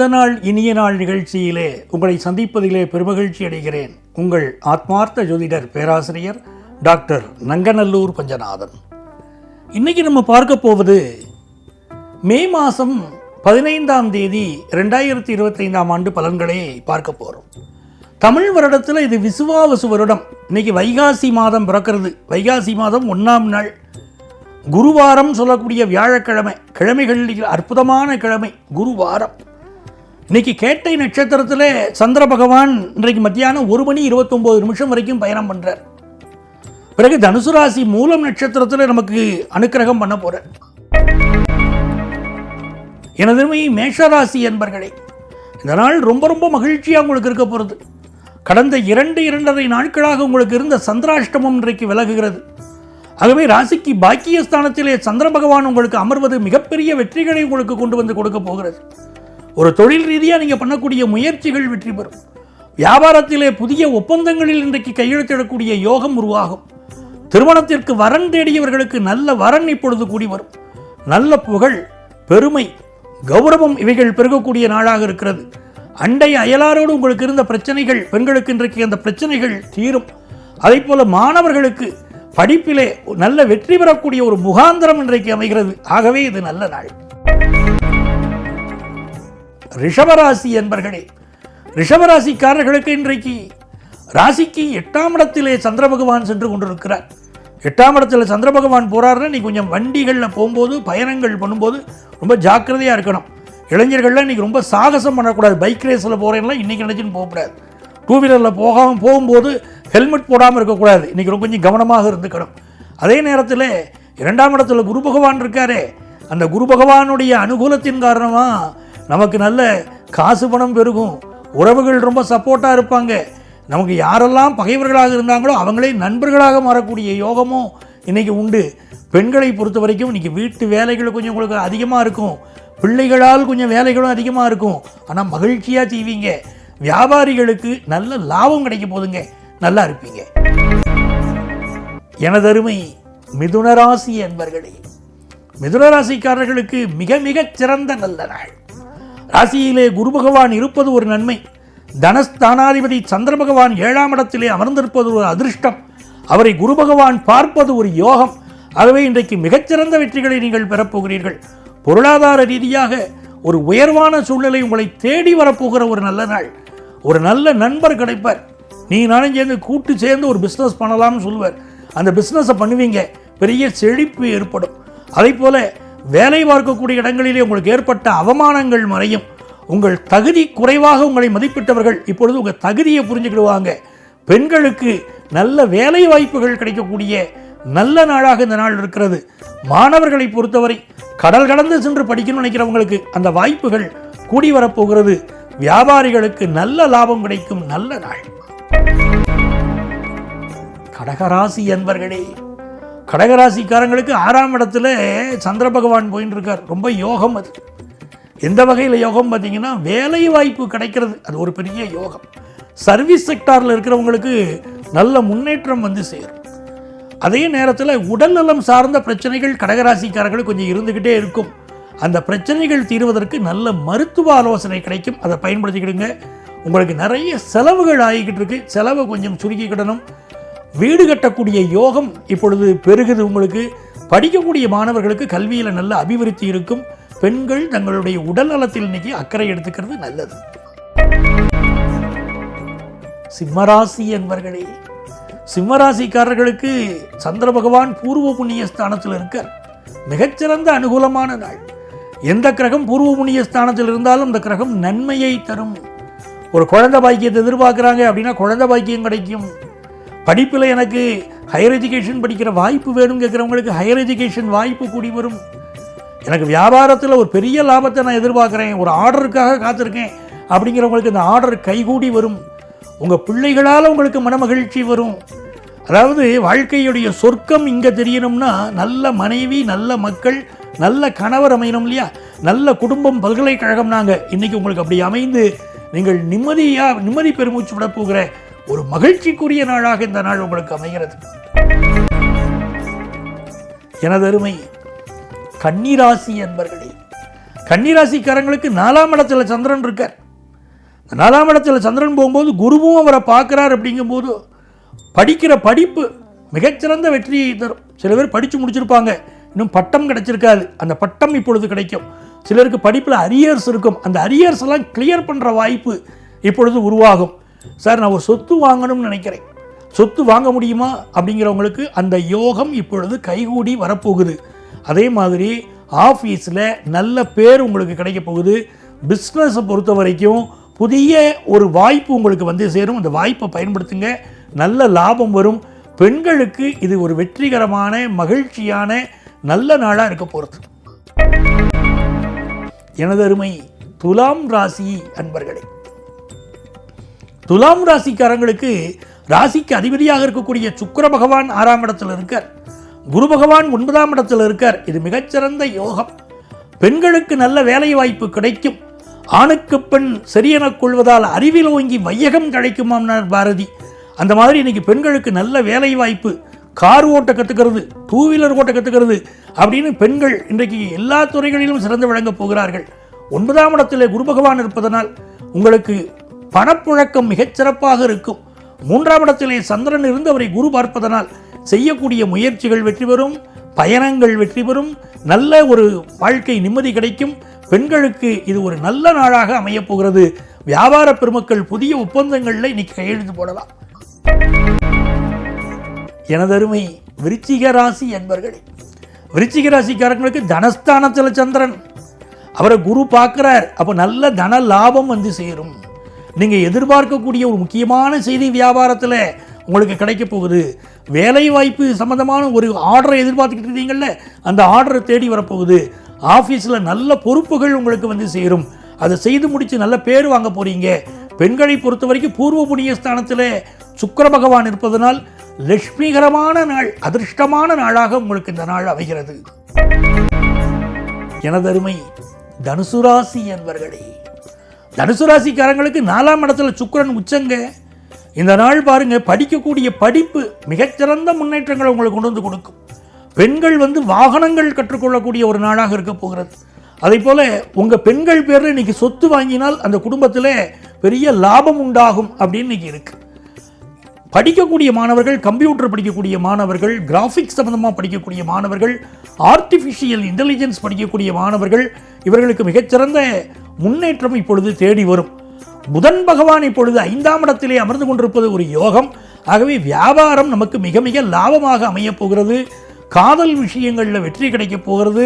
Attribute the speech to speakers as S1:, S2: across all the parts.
S1: இந்த நாள் இனிய நாள் நிகழ்ச்சியிலே உங்களை சந்திப்பதிலே பெருமகிழ்ச்சி அடைகிறேன். உங்கள் ஆத்மார்த்த ஜோதிடர் பேராசிரியர் டாக்டர் நங்கநல்லூர் பஞ்சநாதன். இன்னைக்கு நம்ம பார்க்க போவது மே மாதம் பதினைந்தாம் தேதி ரெண்டாயிரத்தி இருபத்தைந்தாம் ஆண்டு பலன்களை பார்க்க போகிறோம் தமிழ் வருடத்தில் இது விசுவாவசு வருடம். இன்றைக்கி வைகாசி மாதம் பிறக்கிறது. வைகாசி மாதம் ஒன்றாம் நாள். குருவாரம் சொல்லக்கூடிய வியாழக்கிழமை. கிழமைகளில் அற்புதமான கிழமை. குருவாரம். இன்னைக்கு கேட்டை நட்சத்திரத்தில் சந்திர பகவான் இன்றைக்கு மத்தியானம் ஒரு மணி இருபத்தொம்போது நிமிஷம் வரைக்கும் பயணம் பண்ணுறார் பிறகு தனுசு ராசி மூலம் நட்சத்திரத்தில் நமக்கு அனுக்கிரகம் பண்ண போகிறார் எனதுமை மேஷராசி என்பர்களே இந்த நாள் ரொம்ப ரொம்ப மகிழ்ச்சியாக உங்களுக்கு இருக்க போகிறது கடந்த இரண்டு இரண்டரை நாட்களாக உங்களுக்கு இருந்த சந்திராஷ்டமம் இன்றைக்கு விலகுகிறது. ஆகவே ராசிக்கு பாக்கியஸ்தானத்திலே சந்திர பகவான் உங்களுக்கு அமர்வது மிகப்பெரிய வெற்றிகளை உங்களுக்கு கொண்டு வந்து கொடுக்க போகிறது. ஒரு தொழில் ரீதியாக நீங்கள் பண்ணக்கூடிய முயற்சிகள் வெற்றி பெறும். வியாபாரத்திலே புதிய ஒப்பந்தங்களில் இன்றைக்கு கையெழுத்திடக்கூடிய யோகம் உருவாகும். திருமணத்திற்கு வரன் தேடியவர்களுக்கு நல்ல வரன் இப்பொழுது கூடி வரும். நல்ல புகழ் பெருமை கௌரவம் இவைகள் பெருகக்கூடிய நாளாக இருக்கிறது. அண்டை அயலாரோடு உங்களுக்கு இருந்த பிரச்சனைகள் பெண்களுக்கு இன்றைக்கு அந்த பிரச்சனைகள் தீரும். அதே போல மாணவர்களுக்கு படிப்பிலே நல்ல வெற்றி பெறக்கூடிய ஒரு முகாந்திரம் இன்றைக்கு அமைகிறது. ஆகவே இது நல்ல நாள். ரிஷபராசி என்பர்களே ரிஷபராசிக்காரர்களுக்கு இன்றைக்கு ராசிக்கு எட்டாம் இடத்திலே சந்திர பகவான் சென்று கொண்டிருக்கிறார். எட்டாம் இடத்துல சந்திர பகவான் போறாருன்னா நீ கொஞ்சம் வண்டிகளில் போகும்போது பயணங்கள் பண்ணும்போது ரொம்ப ஜாக்கிரதையாக இருக்கணும். இளைஞர்கள்லாம் இன்றைக்கி ரொம்ப சாகசம் பண்ணக்கூடாது. பைக் ரேஸில் போகிறேன்னா இன்றைக்கி நினச்சின்னு போகக்கூடாது. டூ வீலரில் போகாமல் போகும்போது ஹெல்மெட் போடாமல் இருக்கக்கூடாது. இன்றைக்கி ரொம்ப கொஞ்சம் கவனமாக இருந்துக்கணும். அதே நேரத்தில் இரண்டாம் இடத்துல குரு பகவான் இருக்காரே அந்த குரு பகவானுடைய அனுகூலத்தின் காரணமாக நமக்கு நல்ல காசு பணம் பெருகும். உறவுகள் ரொம்ப சப்போர்ட்டாக இருப்பாங்க. நமக்கு யாரெல்லாம் பகைவர்களாக இருந்தாங்களோ அவங்களே நண்பர்களாக மாறக்கூடிய யோகமும் இன்றைக்கி உண்டு. பெண்களை பொறுத்த வரைக்கும் இன்றைக்கி வீட்டு வேலைகள் கொஞ்சம் உங்களுக்கு அதிகமாக இருக்கும். பிள்ளைகளால் கொஞ்சம் வேலைகளும் அதிகமாக இருக்கும். ஆனால் மகிழ்ச்சியாக செய்வீங்க. வியாபாரிகளுக்கு நல்ல லாபம் கிடைக்க போதுங்க. நல்லா இருப்பீங்க. எனதருமை மிதுனராசி என்பர்களே மிதுனராசிக்காரர்களுக்கு மிக மிக சிறந்த நல்ல நாள். ராசியிலே குரு பகவான் இருப்பது ஒரு நன்மை. தனஸ்தானாதிபதி சந்திர பகவான் ஏழாம் இடத்திலே அமர்ந்திருப்பது ஒரு அதிர்ஷ்டம். அவரை குரு பகவான் பார்ப்பது ஒரு யோகம். ஆகவே இன்றைக்கு மிகச்சிறந்த வெற்றிகளை நீங்கள் பெறப்போகிறீர்கள். பொருளாதார ரீதியாக ஒரு உயர்வான சூழ்நிலை உங்களை தேடி வரப்போகிற ஒரு நல்ல நாள். ஒரு நல்ல நண்பர் கிடைப்பார். நீ நானும் சேர்ந்து கூட்டு சேர்ந்து ஒரு பிஸ்னஸ் பண்ணலாம்னு சொல்லுவார். அந்த பிஸ்னஸை பண்ணுவீங்க. பெரிய செழிப்பு ஏற்படும். அதே போல வேலை பார்க்கக்கூடிய இடங்களிலே உங்களுக்கு ஏற்பட்ட அவமானங்கள் மறையும். உங்கள் தகுதி குறைவாக உங்களை மதிப்பிட்டவர்கள் இப்பொழுது உங்கள் தகுதியை புரிஞ்சுக்கிடுவாங்க. பெண்களுக்கு நல்ல வேலை வாய்ப்புகள் கிடைக்கக்கூடிய நல்ல நாளாக இந்த நாள் இருக்கிறது. மாணவர்களை பொறுத்தவரை கடல் கடந்து சென்று படிக்கணும்னு நினைக்கிறவங்களுக்கு அந்த வாய்ப்புகள் கூடி வரப்போகிறது. வியாபாரிகளுக்கு நல்ல லாபம் கிடைக்கும். நல்ல நாள். கடகராசி என்பர்களே கடகராசிக்காரங்களுக்கு ஆறாம் இடத்துல சந்திர பகவான் போயின்னு இருக்கார் ரொம்ப யோகம் அது. எந்த வகையில் யோகம் பார்த்தீங்கன்னா வேலை வாய்ப்பு கிடைக்கிறது. அது ஒரு பெரிய யோகம். சர்வீஸ் செக்டாரில் இருக்கிறவங்களுக்கு நல்ல முன்னேற்றம் வந்து சேரும். அதே நேரத்தில் உடல்நலம் சார்ந்த பிரச்சனைகள் கடகராசிக்காரர்களுக்கு கொஞ்சம் இருந்துக்கிட்டே இருக்கும். அந்த பிரச்சனைகள் தீர்வதற்கு நல்ல மருத்துவ ஆலோசனை கிடைக்கும். அதை பயன்படுத்திக்கிடுங்க. உங்களுக்கு நிறைய செலவுகள் ஆகிக்கிட்டு இருக்கு. செலவை கொஞ்சம் சுருக்கிக்கிடணும். வீடு கட்டக்கூடிய யோகம் இப்பொழுது பெருகுது உங்களுக்கு. படிக்கக்கூடிய மாணவர்களுக்கு கல்வியில் நல்ல அபிவிருத்தி இருக்கும். பெண்கள் தங்களுடைய உடல் நலத்தில் இன்னைக்கு அக்கறை எடுத்துக்கிறது நல்லது. சிம்மராசி என்பர்களே சிம்மராசிக்காரர்களுக்கு சந்திர பகவான் பூர்வ புண்ணிய ஸ்தானத்தில் இருக்கார். மிகச்சிறந்த அனுகூலமான நாள். எந்த கிரகம் பூர்வ புண்ணிய ஸ்தானத்தில் இருந்தாலும் அந்த கிரகம் நன்மையை தரும். ஒரு குழந்தை பாக்கியத்தை எதிர்பார்க்குறாங்க அப்படின்னா குழந்தை பாக்கியம் கிடைக்கும். படிப்பில் எனக்கு ஹையர் எஜுகேஷன் படிக்கிற வாய்ப்பு வேணும் கேட்குறவங்களுக்கு ஹையர் எஜுகேஷன் வாய்ப்பு கூடி வரும். எனக்கு வியாபாரத்தில் ஒரு பெரிய லாபத்தை நான் எதிர்பார்க்குறேன். ஒரு ஆர்டருக்காக காத்திருக்கேன். அப்படிங்கிறவங்களுக்கு இந்த ஆர்டர் கைகூடி வரும். உங்கள் பிள்ளைகளால் உங்களுக்கு மனமகிழ்ச்சி வரும். அதாவது வாழ்க்கையுடைய சொர்க்கம் இங்கே தெரியணும்னா நல்ல மனைவி நல்ல மக்கள் நல்ல கணவர் அமையணும் இல்லையா? நல்ல குடும்பம் பல்கலைக்கழகம் நாங்கள் இன்றைக்கி உங்களுக்கு அப்படி அமைந்து நீங்கள் நிம்மதியாக நிம்மதி பெருமூச்சு விட போகிற ஒரு மகிழ்ச்சிக்குரிய நாளாக இந்த நாள் உங்களுக்கு அமைகிறது. எனது அருமை கன்னிராசி என்பர்களே கன்னிராசிக்காரங்களுக்கு நாலாம் இடத்துல சந்திரன் இருக்கார். நாலாம் இடத்துல சந்திரன் போகும்போது குருவும் அவரை பார்க்குறார் அப்படிங்கும்போது படிக்கிற படிப்பு மிகச்சிறந்த வெற்றியை தரும். சில பேர் படித்து முடிச்சிருப்பாங்க இன்னும் பட்டம் கிடைச்சிருக்காது. அந்த பட்டம் இப்பொழுது கிடைக்கும். சிலருக்கு படிப்பில் அரியர்ஸ் இருக்கும். அந்த அரியர்ஸ் எல்லாம் கிளியர் பண்ணுற வாய்ப்பு இப்பொழுது உருவாகும். சார் நான் ஒரு சொத்து வாங்கணும்னு நினைக்கிறேன். சொத்து வாங்க முடியுமா? அப்படிங்கிறவங்களுக்கு அந்த யோகம் இப்பொழுது கைகூடி வரப்போகுது. அதே மாதிரி ஆஃபீஸில் நல்ல பேர் உங்களுக்கு கிடைக்க போகுது. பிஸ்னஸை பொறுத்த வரைக்கும் புதிய ஒரு வாய்ப்பு உங்களுக்கு வந்து சேரும். அந்த வாய்ப்பை பயன்படுத்துங்க. நல்ல லாபம் வரும். பெண்களுக்கு இது ஒரு வெற்றிகரமான மகிழ்ச்சியான நல்ல நாளாக இருக்க போகிறது எனது அருமை துலாம் ராசி அன்பர்களே துலாம் ராசிக்காரங்களுக்கு ராசிக்கு அதிபதியாக இருக்கக்கூடிய சுக்கர பகவான் ஆறாம் இடத்தில் இருக்கார். குரு பகவான் ஒன்பதாம் இடத்தில் இருக்கார். இது மிகச்சிறந்த யோகம். பெண்களுக்கு நல்ல வேலை வாய்ப்பு கிடைக்கும். ஆணுக்கு பெண் சரியெனக் கொள்வதால் அறிவில் ஓங்கி வையகம் கிடைக்குமாம்னார் பாரதி. அந்த மாதிரி இன்னைக்கு பெண்களுக்கு நல்ல வேலை வாய்ப்பு கார் ஓட்ட கற்றுக்கிறது டூ வீலர் ஓட்ட கற்றுக்கிறது அப்படின்னு பெண்கள் இன்றைக்கு எல்லா துறைகளிலும் சிறந்து விளங்கப் போகிறார்கள். ஒன்பதாம் இடத்திலே குரு பகவான் இருப்பதனால் உங்களுக்கு பணப்புழக்கம் மிகச் சிறப்பாக இருக்கும். மூன்றாம் இடத்திலே சந்திரன் இருந்து அவரை குரு பார்ப்பதனால் செய்யக்கூடிய முயற்சிகள் வெற்றி பெறும் பயணங்கள் வெற்றி பெறும் நல்ல ஒரு வாழ்க்கை நிம்மதி கிடைக்கும். பெண்களுக்கு இது ஒரு நல்ல நாளாக அமையப் போகிறது. வியாபார பெருமக்கள் புதிய ஒப்பந்தங்களில் இன்னைக்கு கையெழுத்து போடலாம். எனதருமை விருச்சிக ராசி என்பர்களே விருச்சிக ராசிக்காரங்களுக்கு தனஸ்தானத்தில் சந்திரன். அவரை குரு பார்க்குறார் அப்போ நல்ல தன லாபம் வந்து சேரும். நீங்கள் எதிர்பார்க்கக்கூடிய ஒரு முக்கியமான செய்தி வியாபாரத்தில் உங்களுக்கு கிடைக்க போகுது. வேலை வாய்ப்பு சம்மந்தமான ஒரு ஆர்டரை எதிர்பார்த்துக்கிட்டு இருந்தீங்கள்ல அந்த ஆர்டரை தேடி வரப்போகுது. ஆஃபீஸில் நல்ல பொறுப்புகள் உங்களுக்கு வந்து சேரும். அதை செய்து முடித்து நல்ல பேர் வாங்க போகிறீங்க பெண்களை பொறுத்த வரைக்கும் பூர்வ புண்ணிய ஸ்தானத்தில் சுக்கர பகவான் இருப்பதனால் லட்சுமிகரமான நாள் அதிர்ஷ்டமான நாளாக உங்களுக்கு இந்த நாள் அமைகிறது. எனதருமை தனுசுராசி என்பர்களே தனுசு ராசிக்காரங்களுக்கு நாலாம் இடத்துல சுக்கரன் உச்சங்க. இந்த நாள் பாருங்கள் படிக்கக்கூடிய படிப்பு மிகச்சிறந்த முன்னேற்றங்களை உங்களுக்கு கொண்டு வந்து கொடுக்கும். பெண்கள் வந்து வாகனங்கள் கற்றுக்கொள்ளக்கூடிய ஒரு நாளாக இருக்க போகிறது. அதே போல் உங்கள் பெண்கள் பேரில் இன்னைக்கு சொத்து வாங்கினால் அந்த குடும்பத்தில் பெரிய லாபம் உண்டாகும் அப்படின்னு இன்றைக்கி இருக்கு. படிக்கக்கூடிய மாணவர்கள் கம்ப்யூட்டர் படிக்கக்கூடிய மாணவர்கள் கிராஃபிக்ஸ் சம்மந்தமாக படிக்கக்கூடிய மாணவர்கள் ஆர்டிஃபிஷியல் இன்டெலிஜென்ஸ் படிக்கக்கூடிய மாணவர்கள் இவர்களுக்கு மிகச்சிறந்த முன்னேற்றம் இப்பொழுது தேடி வரும். புதன் பகவான் இப்பொழுது ஐந்தாம் இடத்திலே அமர்ந்து கொண்டிருப்பது ஒரு யோகம். ஆகவே வியாபாரம் நமக்கு மிக மிக லாபமாக அமையப் போகிறது. காதல் விஷயங்களில் வெற்றி கிடைக்கப் போகிறது.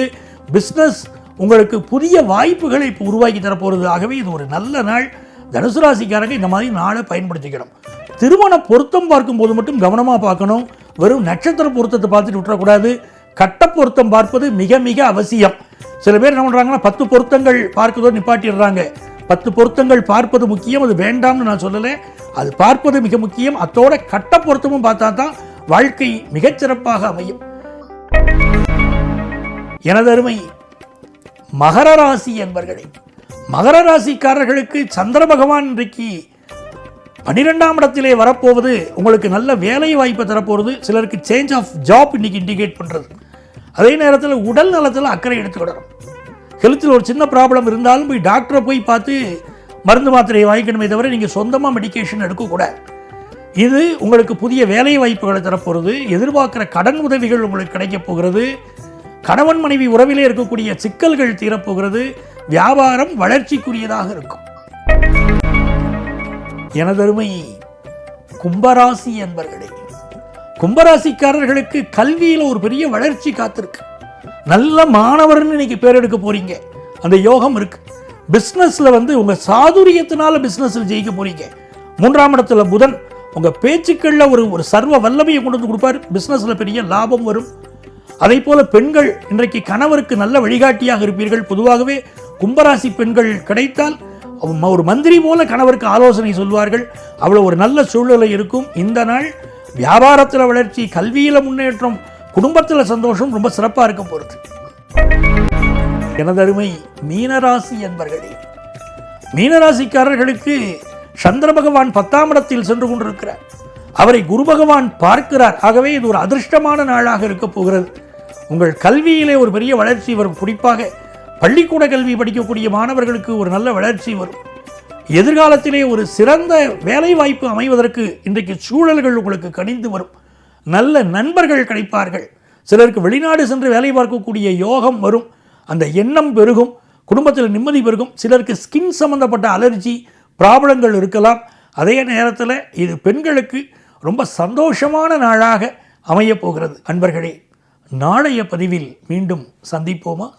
S1: பிஸ்னஸ் உங்களுக்கு புதிய வாய்ப்புகளை இப்போ உருவாக்கி தரப்போகிறது ஆகவே இது ஒரு நல்ல நாள். தனுசு ராசிக்காரங்க இந்த மாதிரி நாளை பயன்படுத்திக்கணும். திருமண பொருத்தம் பார்க்கும்போது மட்டும் கவனமாக பார்க்கணும். வெறும் நட்சத்திர பொருத்தத்தை பார்த்துட்டு விட்டுறக்கூடாது. கட்ட பொருத்தம் பார்ப்பது மிக மிக அவசியம். சில பேர் என்ன பண்ணுறாங்கன்னா பத்து பொருத்தங்கள் பார்க்கதோ நிப்பாட்டிடுறாங்க. பத்து பொருத்தங்கள் பார்ப்பது முக்கியம் அது வேண்டாம்னு நான் சொல்லலை. அது பார்ப்பது மிக முக்கியம். அத்தோட கட்ட பொருத்தமும் பார்த்தா தான் வாழ்க்கை மிகச்சிறப்பாக அமையும். எனதருமை மகர ராசி என்பர்களே மகர ராசிக்காரர்களுக்கு சந்திர பகவான் இன்றைக்கு பன்னிரெண்டாம் இடத்திலே வரப்போவது உங்களுக்கு நல்ல வேலை வாய்ப்பை தரப்போகிறது சிலருக்கு சேஞ்ச் ஆஃப் ஜாப் இன்னைக்கு இண்டிகேட் பண்ணுறது அதே நேரத்தில் உடல் நலத்தில் அக்கறை எடுத்துக்கிடணும் ஹெல்த்தில் ஒரு சின்ன ப்ராப்ளம் இருந்தாலும் போய் டாக்டரை போய் பார்த்து மருந்து மாத்திரையை வாங்கிக்கணுமே தவிர நீங்கள் சொந்தமாக மெடிகேஷன் எடுக்கக்கூடாது இது உங்களுக்கு புதிய வேலை வாய்ப்புகளை தரப்போகிறது எதிர்பார்க்குற கடன் உதவிகள் உங்களுக்கு கிடைக்கப் போகிறது கணவன் மனைவி உறவிலே இருக்கக்கூடிய சிக்கல்கள் தீரப்போகிறது வியாபாரம் வளர்ச்சிக்குரியதாக இருக்கும். எனதருமை கும்பராசி என்பர்களே கும்பராசிக்காரர்களுக்கு கல்வியில் ஒரு பெரிய வளர்ச்சி காத்திருக்கு. நல்ல மாணவர்னு இன்னைக்கு பேர் எடுக்க போறீங்க. அந்த யோகம் இருக்கு. பிஸ்னஸ்ல வந்து உங்க சாதுரியத்தினால பிஸ்னஸில் ஜெயிக்க போறீங்க. மூன்றாம் இடத்துல புதன் உங்க பேச்சுக்கள்ல ஒரு ஒரு சர்வ வல்லமையை கொண்டு வந்து கொடுப்பாரு. பிஸ்னஸ்ல பெரிய லாபம் வரும். அதே போல பெண்கள் இன்றைக்கு கணவருக்கு நல்ல வழிகாட்டியாக இருப்பீர்கள். பொதுவாகவே கும்பராசி பெண்கள் கிடைத்தால் ஒரு மந்திரி போல கணவருக்கு ஆலோசனை சொல்வார்கள். அவ்வளோ ஒரு நல்ல சூழ்நிலை இருக்கும். இந்த நாள் வியாபாரத்தில் வளர்ச்சி கல்வியில் முன்னேற்றம் குடும்பத்தில் சந்தோஷம் ரொம்ப சிறப்பாக இருக்க போகிறது எனதருமை மீனராசி என்பர்களே மீனராசிக்காரர்களுக்கு சந்திர பகவான் பத்தாம் இடத்தில் சென்று கொண்டிருக்கிறார். அவரை குரு பகவான் பார்க்கிறார். ஆகவே இது ஒரு அதிர்ஷ்டமான நாளாக இருக்க போகிறது. உங்கள் கல்வியிலே ஒரு பெரிய வளர்ச்சி வரும். குறிப்பாக பள்ளிக்கூட கல்வி படிக்கக்கூடிய மாணவர்களுக்கு ஒரு நல்ல வளர்ச்சி வரும். எதிர்காலத்திலே ஒரு சிறந்த வேலைவாய்ப்பு அமைவதற்கு இன்றைக்கு சூழல்கள் உங்களுக்கு கணிந்து வரும். நல்ல நண்பர்கள் கிடைப்பார்கள். சிலருக்கு வெளிநாடு சென்று வேலை பார்க்கக்கூடிய யோகம் வரும். அந்த எண்ணம் பெருகும். குடும்பத்தில் நிம்மதி பெருகும். சிலருக்கு ஸ்கின் சம்பந்தப்பட்ட அலர்ஜி ப்ராப்ளங்கள் இருக்கலாம். அதே நேரத்தில் இது பெண்களுக்கு ரொம்ப சந்தோஷமான நாளாக அமையப் போகிறது. அன்பர்களே நாளைய பதிவில் மீண்டும் சந்திப்போமா?